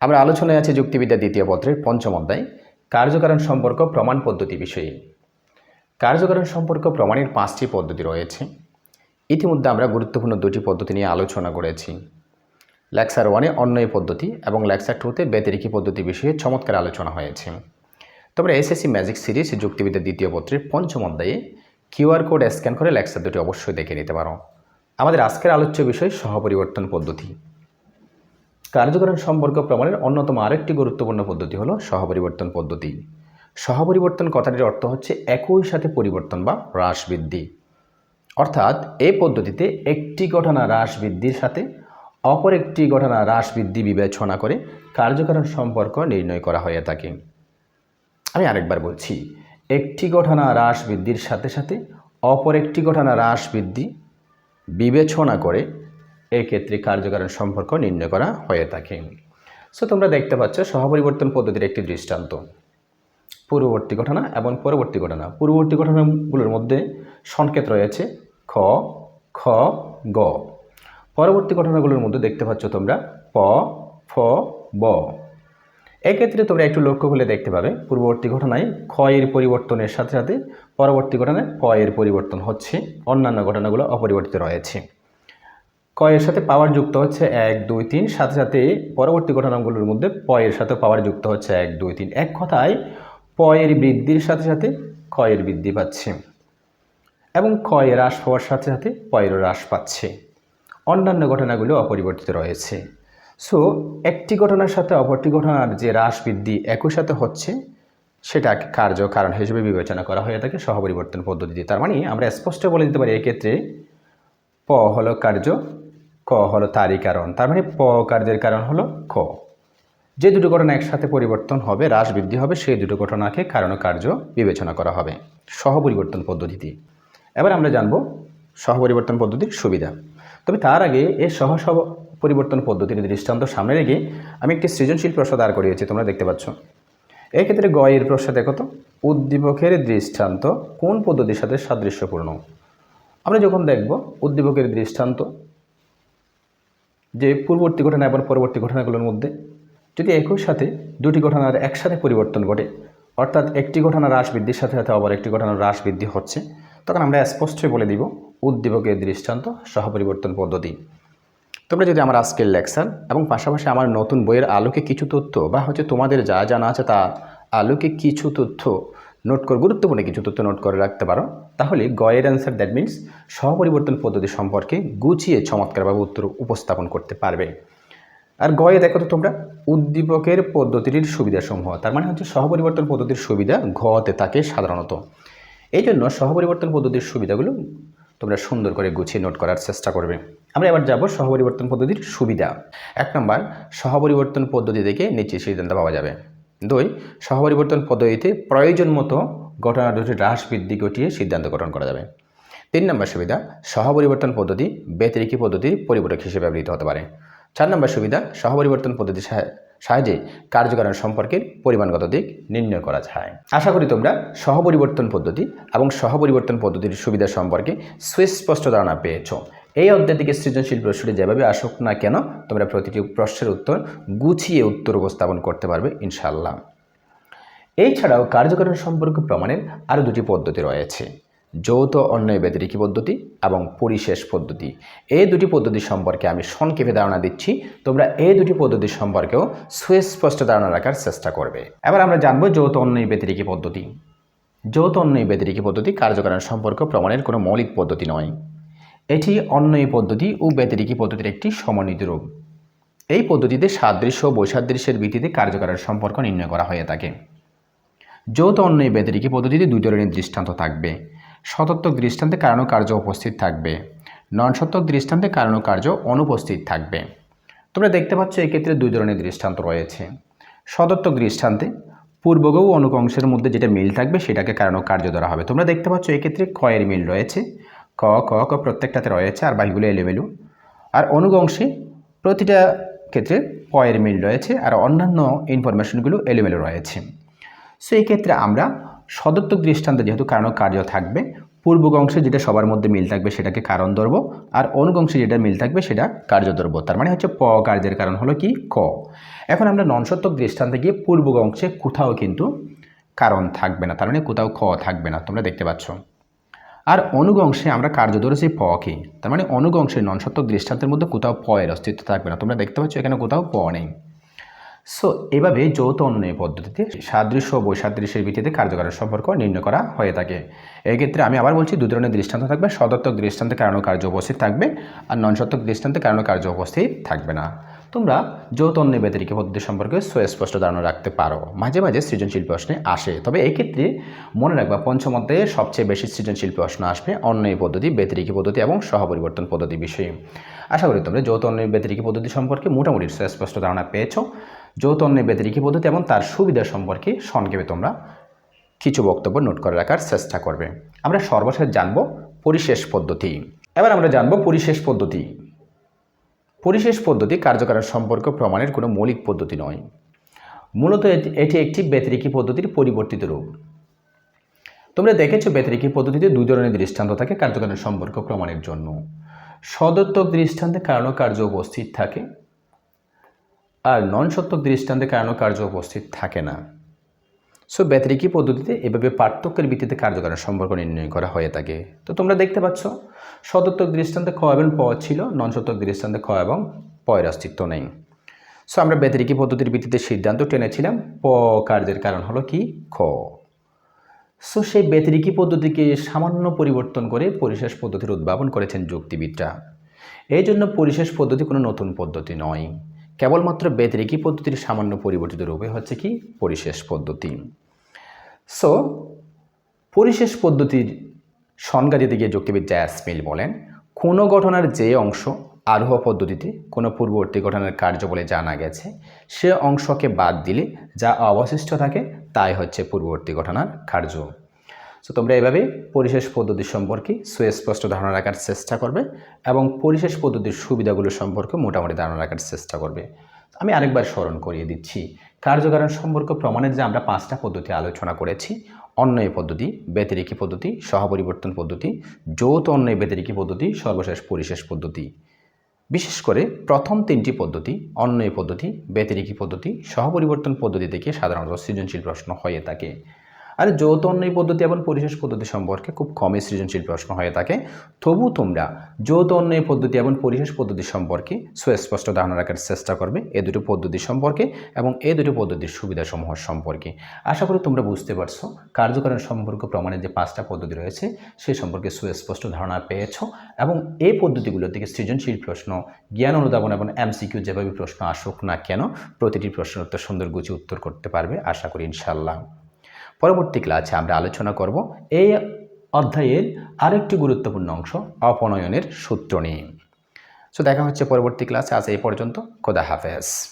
আমরা আলোচনায় আছে যুক্তিবিদ্যা দ্বিতীয় পত্রের পঞ্চম অধ্যায়, কার্যকারণ সম্পর্ক প্রমাণ পদ্ধতি বিষয়ে। কার্যকারণ সম্পর্ক প্রমাণের পাঁচটি পদ্ধতি রয়েছে। ইতিমধ্যে আমরা গুরুত্বপূর্ণ দুটি পদ্ধতি নিয়ে আলোচনা করেছি। লেকচার ওয়ানে অন্যয় পদ্ধতি এবং লেকচার টুতে ব্যতিরিকী পদ্ধতি বিষয়ে চমৎকার আলোচনা হয়েছে। তোমরা এসএসসি ম্যাজিক সিরিজ যুক্তিবিদ্যা দ্বিতীয় পত্রের পঞ্চম অধ্যায়ে কিউআর কোড স্ক্যান করে লেকচার দুটি অবশ্যই দেখে নিতে পারো। আমাদের আজকের আলোচ্য বিষয় সহপরিবর্তন পদ্ধতি। কার্যকরণ সম্পর্ক প্রমাণের অন্যতম আরেকটি গুরুত্বপূর্ণ পদ্ধতি হলো সহপরিবর্তন পদ্ধতি। সহপরিবর্তন কথাটির অর্থ হচ্ছে একই সাথে পরিবর্তন বা হ্রাস বৃদ্ধি। অর্থাৎ এই পদ্ধতিতে একটি ঘটনা হ্রাস বৃদ্ধির সাথে অপর একটি ঘটনা হ্রাস বৃদ্ধি বিবেচনা করে কার্যকারণ সম্পর্ক নির্ণয় করা হয়ে থাকে। আমি আরেকবার বলছি, একটি ঘটনা হ্রাস বৃদ্ধির সাথে সাথে অপর একটি ঘটনা হ্রাস বৃদ্ধি বিবেচনা করে এক্ষেত্রে কার্যকারণ সম্পর্ক নির্ণয় করা হয়ে থাকে। সো তোমরা দেখতে পাচ্ছ সহপরিবর্তন পদ্ধতির একটি দৃষ্টান্ত। পূর্ববর্তী ঘটনা এবং পরবর্তী ঘটনা। পূর্ববর্তী ঘটনাগুলোর মধ্যে সংকেত রয়েছে খ খ, গ। পরবর্তী ঘটনাগুলোর মধ্যে দেখতে পাচ্ছ তোমরা প, ফ, ব। এক্ষেত্রে তোমরা একটু লক্ষ্য করলে দেখতে পাবে, পূর্ববর্তী ঘটনায় খ এর পরিবর্তনের সাথে সাথে পরবর্তী ঘটনায় প এর পরিবর্তন হচ্ছে। অন্যান্য ঘটনাগুলো অপরিবর্তিত রয়েছে। ক এর সাথে পাওয়ার যুক্ত হচ্ছে এক, দুই, তিন, সাথে সাথে পরবর্তী ঘটনাগুলোর মধ্যে পয়ের সাথে পাওয়ার যুক্ত হচ্ছে এক, দুই, তিন। এক কথায়, পয়ের বৃদ্ধির সাথে সাথে ক এর বৃদ্ধি পাচ্ছে এবং ক এর হ্রাস পাওয়ার সাথে সাথে পয়েরও হ্রাস পাচ্ছে। অন্যান্য ঘটনাগুলো অপরিবর্তিত রয়েছে। সো একটি ঘটনার সাথে অপরটি ঘটনার যে হ্রাস বৃদ্ধি একই সাথে হচ্ছে সেটা কার্য কারণ হিসেবে বিবেচনা করা হয়ে থাকে সহপরিবর্তন পদ্ধতিতে। তার মানে আমরা স্পষ্ট বলে দিতে পারি এক্ষেত্রে, প হলো কার্য ক হলো তারই কারণ তার মানে প কার্যের কারণ হলো ক যে দুটো ঘটনা একসাথে পরিবর্তন হবে, হ্রাস বৃদ্ধি হবে, সেই দুটো ঘটনাকে কারণ কার্য বিবেচনা করা হবে। সহপরিবর্তন পদ্ধতিতে এবার আমরা জানব সহপরিবর্তন পদ্ধতির সুবিধা। তবে তার আগে এই সহ সহ পরিবর্তন পদ্ধতির দৃষ্টান্ত সামনে রেখে আমি একটি সৃজনশীল প্রশ্ন দাঁড় করিয়েছি, তোমরা দেখতে পাচ্ছ। এক্ষেত্রে গয়ের প্রশ্ন দেখো তো। উদ্দীপকের দৃষ্টান্ত কোন পদ্ধতির সাথে সাদৃশ্যপূর্ণ? আমরা যখন দেখব উদ্দীপকের দৃষ্টান্ত যে পূর্ববর্তী ঘটনা এবং পরবর্তী ঘটনাগুলোর মধ্যে যদি একই সাথে দুটি ঘটনার একসাথে পরিবর্তন ঘটে, অর্থাৎ একটি ঘটনা হ্রাস বৃদ্ধির সাথে সাথে আবার একটি ঘটনার হ্রাস বৃদ্ধি হচ্ছে, তখন আমরা স্পষ্টই বলে দিব উদ্দীপকের দৃষ্টান্ত সহপরিবর্তন পদ্ধতি। তোমরা যদি আমার আজকের লেকচার এবং পাশাপাশি আমার নতুন বইয়ের আলোকে কিছু তথ্য বা হচ্ছে তোমাদের যা জানা আছে তা আলোকে কিছু তথ্য নোট করে, গুরুত্বপূর্ণ কিছু তথ্য নোট করে রাখতে পারো। তাহলে গয়ের অ্যান্সার দ্যাট মিন্স সহপরিবর্তন পদ্ধতি সম্পর্কে গুছিয়ে চমৎকারভাবে উত্তর উপস্থাপন করতে পারবে। আর গয়ে দেখো তো তোমরা, উদ্দীপকের পদ্ধতিটির সুবিধাসমূহ, তার মানে হচ্ছে সহপরিবর্তন পদ্ধতির সুবিধা ঘতে থাকে সাধারণত। এই জন্য সহপরিবর্তন পদ্ধতির সুবিধাগুলো তোমরা সুন্দর করে গুছিয়ে নোট করার চেষ্টা করবে। আমরা এবার যাব সহপরিবর্তন পদ্ধতির সুবিধা। এক নম্বর, সহপরিবর্তন পদ্ধতি থেকে নিচে সিদ্ধান্ত পাওয়া যাবে। দুই, সহপরিবর্তন পদ্ধতিতে প্রয়োজন মতো ঘটনা দুটি হ্রাস বৃদ্ধি ঘটিয়ে সিদ্ধান্ত গ্রহণ করা যাবে। তিন নম্বর সুবিধা, সহপরিবর্তন পদ্ধতি ব্যতিরিকী পদ্ধতির পরিপূরক হিসেবে ব্যবহৃত হতে পারে। চার নম্বর সুবিধা, সহপরিবর্তন পদ্ধতির সাহা- সাহায্যে কার্যকারণ সম্পর্কের পরিমাণগত দিক নির্ণয় করা যায়। আশা করি তোমরা সহপরিবর্তন পদ্ধতি এবং সহপরিবর্তন পদ্ধতির সুবিধা সম্পর্কে সুস্পষ্ট ধারণা পেয়েছ। এই অধ্যায় থেকে সৃজনশীল প্রশ্নটি যেভাবে আসুক না কেন, তোমরা প্রতিটি প্রশ্নের উত্তর গুছিয়ে উত্তর উপস্থাপন করতে পারবে ইনশাল্লাহ এছাড়াও কার্যকরণ সম্পর্ক প্রমাণের আরও দুটি পদ্ধতি রয়েছে। যৌথ অন্যায় ব্যতিরিকী পদ্ধতি এবং পরিশেষ পদ্ধতি। এই দুটি পদ্ধতি সম্পর্কে আমি সংক্ষেপে ধারণা দিচ্ছি। তোমরা এই দুটি পদ্ধতি সম্পর্কেও সুস্পষ্ট ধারণা রাখার চেষ্টা করবে। এবার আমরা জানব যৌথ অন্যায় ব্যতিরিকী পদ্ধতি। যৌথ অন্যায় ব্যতিরিকী পদ্ধতি কার্যকরণ সম্পর্ক প্রমাণের কোনো মৌলিক পদ্ধতি নয়। এটি অন্যায় পদ্ধতি ও ব্যতিরিকী পদ্ধতির একটি সমন্বিত রূপ। এই পদ্ধতিতে সাদৃশ্য ও বৈসাদৃশ্যের ভিত্তিতে কার্যকরণ সম্পর্ক নির্ণয় করা হয়ে থাকে। যৌথ অন্যায় ব্যতিরিকী পদ্ধতিতে দুই ধরনের দৃষ্টান্ত থাকবে। সতত্বক দৃষ্টান্তে কারণ কার্য উপস্থিত থাকবে। নন সত্যক দৃষ্টান্তে কারণ কার্য অনুপস্থিত থাকবে। তোমরা দেখতে পাচ্ছ এক্ষেত্রে দুই ধরনের দৃষ্টান্ত রয়েছে। সদত্তক দৃষ্টান্তে পূর্বগ অনুকংশের মধ্যে যেটা মিল থাকবে সেটাকে কারণ কার্য ধরা হবে। তোমরা দেখতে পাচ্ছ এক্ষেত্রে কয়ের মিল রয়েছে। ক ক ক প্রত্যেকটাতে রয়েছে, আর বাকিগুলো এলোমেলো। আর অনুগংশে প্রতিটা ক্ষেত্রে পয়ের মিল রয়েছে, আর অন্যান্য ইনফরমেশনগুলো এলোমেলো রয়েছে। সো এই ক্ষেত্রে আমরা সদত্তক দৃষ্টান্তে যেহেতু কারণ কার্য থাকবে, পূর্বগংশে যেটা সবার মধ্যে মিল থাকবে সেটাকে কারণ ধরবো, আর অনুগংশে যেটা মিল থাকবে সেটা কার্য ধরবো। তার মানে হচ্ছে প কার্যের কারণ হলো কি? ক। এখন আমরা ননসত্বক দৃষ্টান্তে গিয়ে পূর্ব অংশে কোথাও কিন্তু কারণ থাকবে না, তার মানে কোথাও খ থাকবে না, তোমরা দেখতে পাচ্ছ। আর অনুগংশে আমরা কার্য ধরেছি পকে তার মানে অনুগংশে ননসত্বক দৃষ্টান্তের মধ্যে কোথাও প এর অস্তিত্ব থাকবে না। তোমরা দেখতে পাচ্ছ এখানে কোথাও প নেই। সো এভাবে যৌথ অনুনয় পদ্ধতিতে সাদৃশ্য ও বৈসাদৃশ্যের ভিত্তিতে কার্যকারণ সম্পর্ক নির্ণয় করা হয়ে থাকে। এক্ষেত্রে আমি আবার বলছি, দু ধরনের দৃষ্টান্ত থাকবে। সদত্তক দৃষ্টান্তে কারণ কার্য উপস্থিত থাকবে আর ননসত্বক দৃষ্টান্তে কারণ কার্য উপস্থিত থাকবে না। তোমরা যৌথ অন্যায় ব্যতিরিক পদ্ধতি সম্পর্কে সুস্পষ্ট ধারণা রাখতে পারো। মাঝে মাঝে সৃজনশীল প্রশ্নে আসে। তবে এক্ষেত্রে মনে রাখবা পঞ্চম অধ্যায়ে সবচেয়ে বেশি সৃজনশীল প্রশ্ন আসবে অন্যায় পদ্ধতি ব্যতিরিক পদ্ধতি এবং সহপরিবর্তন পদ্ধতি বিষয়ে। আশা করি তোমরা যৌথ অন্যায় ব্যতিরিক পদ্ধতি সম্পর্কে মোটামুটি সুস্পষ্ট ধারণা পেয়েছ। যৌথ অন্যায় ব্যতিরিক পদ্ধতি এবং তার সুবিধা সম্পর্কে সংক্ষেপে তোমরা কিছু বক্তব্য নোট করে রাখার চেষ্টা করবে। আমরা সর্বশেষ জানব পরিশেষ পদ্ধতি। এবার আমরা জানব পরিশেষ পদ্ধতি। পরিশেষ পদ্ধতি কার্যকারণ সম্পর্ক প্রমাণের কোনো মৌলিক পদ্ধতি নয়। মূলত এটি- একটি ব্যতিরিকী পদ্ধতির পরিবর্তিত রূপ। তোমরা দেখেছ ব্যতিরিকী পদ্ধতিতে দুই ধরনের দৃষ্টান্ত থাকে কার্যকারণ সম্পর্ক প্রমাণের জন্য। সদত্তক দৃষ্টান্তে কারণ কার্য উপস্থিত থাকে। আর নন সত্যক দৃষ্টান্তে কারণ কার্য উপস্থিত থাকে না। সো ব্যতিরিকী পদ্ধতিতে এভাবে পার্থক্যের ভিত্তিতে কার্যকারণ সম্পর্ক নির্ণয় করা হয়ে থাকে। তো তোমরা দেখতে পাচ্ছ সদত্তক দৃষ্টান্তে খ এবং প ছিল নন সত্যক দৃষ্টান্তে খ এবং পয়ের অস্তিত্ব নেই। সো আমরা ব্যতিরিকী পদ্ধতির ভিত্তিতে সিদ্ধান্ত টেনেছিলাম, প কার্যের কারণ হলো কি? খ। সো সেই ব্যতিরিকী পদ্ধতিকে সামান্য পরিবর্তন করে পরিশেষ পদ্ধতির উদ্ভাবন করেছেন যুক্তিবিদরা। এই জন্য পরিশেষ পদ্ধতি কোনো নতুন পদ্ধতি নয়। কেবলমাত্র ব্যতিরিকী পদ্ধতির সামান্য পরিবর্তিত রূপে হচ্ছে কি? পরিশেষ পদ্ধতি। সো পরিশেষ পদ্ধতির সংজ্ঞা দিতে গিয়ে যুক্তিবিদ জ্যাসমিল বলেন, কোনো ঘটনার যে অংশ আরোহ পদ্ধতিতে কোনো পূর্ববর্তী ঘটনার কার্য বলে জানা গেছে, সে অংশকে বাদ দিলে যা অবশিষ্ট থাকে তাই হচ্ছে পূর্ববর্তী ঘটনার কার্য। সো তোমরা এভাবে পরিশেষ পদ্ধতি সম্পর্কে সুস্পষ্ট ধারণা রাখার চেষ্টা করবে এবং পরিশেষ পদ্ধতির সুবিধাগুলো সম্পর্কে মোটামুটি ধারণা রাখার চেষ্টা করবে। আমি আরেকবার স্মরণ করিয়ে দিচ্ছি, কার্যকারণ সম্পর্ক প্রমাণের যে আমরা পাঁচটা পদ্ধতি আলোচনা করেছি অন্যয় পদ্ধতি, ব্যতিরিকী পদ্ধতি, সহপরিবর্তন পদ্ধতি, যৌথ অন্যয় ব্যতিরিকী পদ্ধতি, সর্বশেষ পরিশেষ পদ্ধতি। বিশেষ করে প্রথম তিনটি পদ্ধতি অন্যয় পদ্ধতি, ব্যতিরিকী পদ্ধতি, সহপরিবর্তন পদ্ধতি থেকে সাধারণত সৃজনশীল প্রশ্ন হয়ে থাকে। আর যৌথ অন্যয় পদ্ধতি এবং পরিশেষ পদ্ধতি সম্পর্কে খুব কমই সৃজনশীল প্রশ্ন হয়ে থাকে। তবু তোমরা যৌথ অন্যয় পদ্ধতি এবং পরিশেষ পদ্ধতি সম্পর্কে সুস্পষ্ট ধারণা রাখার চেষ্টা করবে এ দুটো পদ্ধতি সম্পর্কে এবং এই দুটো পদ্ধতির সুবিধাসমূহ সম্পর্কে। আশা করি তোমরা বুঝতে পারছ। কার্যকারণ সম্পর্ক প্রমাণের যে পাঁচটা পদ্ধতি রয়েছে, সে সম্পর্কে সুস্পষ্ট ধারণা পেয়েছ এবং এই পদ্ধতিগুলো থেকে সৃজনশীল প্রশ্ন, জ্ঞান অনুধাবন এবং এমসিকিউ যেভাবে প্রশ্ন আসুক না কেন, প্রতিটি প্রশ্নের উত্তর সুন্দর গুছিয়ে উত্তর করতে পারবে। আশা করি ইনশাল্লাহ পরবর্তী ক্লাসে আমরা আলোচনা করব এই অধ্যায়ের আরেকটি গুরুত্বপূর্ণ অংশ, অপনয়নের সূত্র নিয়ে। সো দেখা হচ্ছে পরবর্তী ক্লাসে। আজ এই পর্যন্ত। খোদা হাফেজ।